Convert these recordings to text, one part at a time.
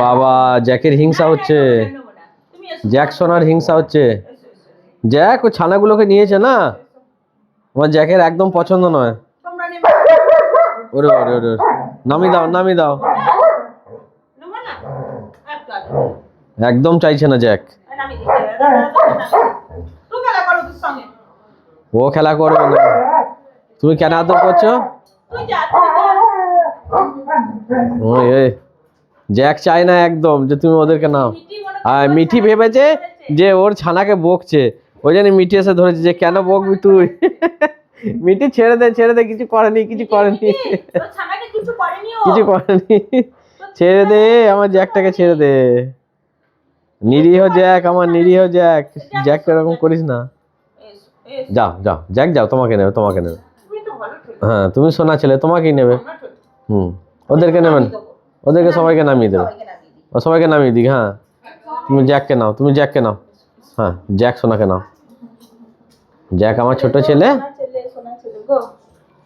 বাবা জ্যাকের হিংসা হচ্ছে। জ্যাক সোনার হিংসা হচ্ছে। জ্যাক ও ছানাগুলোকে নিয়েছে না? আমার জ্যাকের একদম পছন্দ নয়। ওরে ওরে ওরে নামি দাও নামি দাও। একদম চাইছে না জ্যাক। ও খেলা করবে না। তুমি কেন আদর করছ? ওই। জ্যাক চায় না একদম যে তুমি ওদেরকে নাও। আর মিঠি ভেবেছে যে ওর ছানাকে বকছে। ওই জন্য মিঠি এসে ধরেছে যে কেন বকবি তুই? মিঠি ছেড়ে দে ছেড়ে দে কিছু করেনি কিছু করেনি। কিছু করেনি ছেড়ে দে আমার জ্যাকটাকে ছেড়ে দে। নিরীহ জ্যাক আমার নিরীহ জ্যাক। জ্যাক এরকম করিস না। যাও যাও। জ্যাক যাও তোমাকে নেবে তোমাকে নেবে। হ্যাঁ তুমি সোনা ছেলে তোমাকেই নেবে। হুম ওদেরকে নেবেন। ওদেরকে সবাইকে নামিয়ে দেবে। সবাইকে নামিয়ে ও সবাইকে নামিয়ে দিক হ্যাঁ। তুমি জ্যাককে নাও তুমি জ্যাককে নাও। হ্যাঁ জ্যাক সোনাকে নাও। জ্যাক আমার ছোট ছেলে।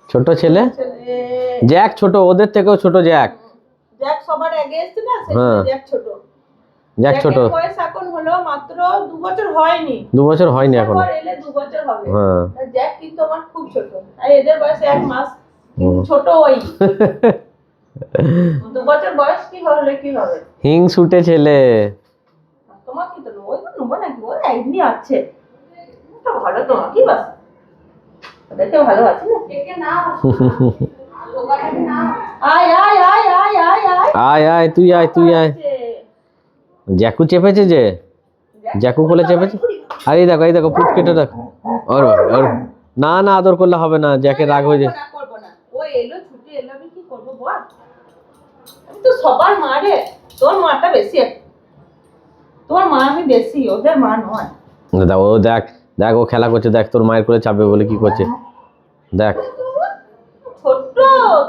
ছোট ছেলে। জ্যাক ছোট ওদের থেকেও ছোট জ্যাক। জ্যাক সবার আগে এসছে না হ্যাঁ। জ্যাক ছোট। জ্যাক ছোট। বয়স এখন হলো মাত্র দু বছর হয়নি। দু বছর হয়নি এখনও। এলে দু বছর হবে। হ্যাঁ। আর জ্যাক কিন্তু আমার খুব ছোট। আর এদের বয়স এক মাস ছোট ওই। দু বছর বয়স কি হলে কি হবে? হিং ছুটে ছেলে। তোমার কি তো ওই তো নেব নাকি ওই এমনি আছে। ওটা ভালো তোমার কি বাস? ওদেরকে ভালো আছে না? আয় আয় আয় আয় আয় আয়। আয় আয় তুই আয় তুই আয়। জ্যাকু চেপেছে যে? জ্যাকু কোলে চেপেছে? আর এই দেখো এই দেখো পুট কেটে দেখো। ওর ওর না না আদর করলে হবে না জ্যাকে রাগ হয়ে যায় করব না, করব না। ও এলো ছুটে এলো আমি কি করব বল তো সবার মা রে তোর মাটা বেশি। তোর মা আমি বেশি ওদের মা নয়। ও দেখ দেখ ও খেলা করছে দেখ তোর মায়ের করে চাপবে বলে কি করছে। দেখ। ছোট্ট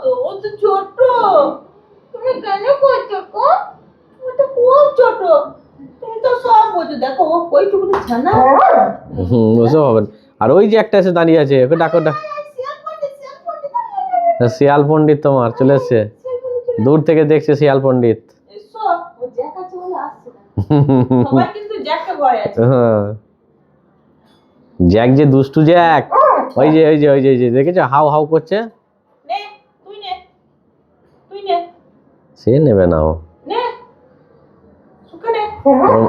তো ও তো ছোট তুমি কেন করছ কো? ও তো খুব ছোট। তুমি তো সব বোঝো। দেখো ও কইটুকু ছানা। হুম ওসব হবে আর ওই যে একটা এসে দাঁড়িয়ে আছে ওকে ডাকো ডাক। শিয়াল পণ্ডিত, তোমার চলে এসছে। দূর থেকে দেখছে শিয়াল পন্ডিত হ্যাঁ। জ্যাক যে দুষ্টু জ্যাক। ওই যে ওই যে ওই যে ওই যে দেখেছ? হাউ হাউ করছে? সে নেবে না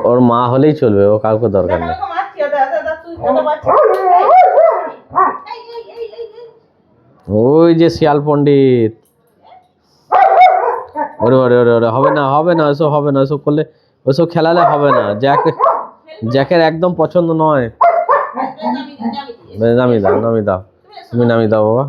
ওর মা হলেই চলবে ও কাউকে দরকার নেই। ওই যে শিয়াল পন্ডিত ওরে ওরে ওরে ওরে হবে না হবে না ওসব হবে না ওসব করলে ওসব খেলালে হবে না। জ্যাক জ্যাকের একদম পছন্দ নয়। নামি দাও নামি দাও। তুমি নামি দাও বাবা।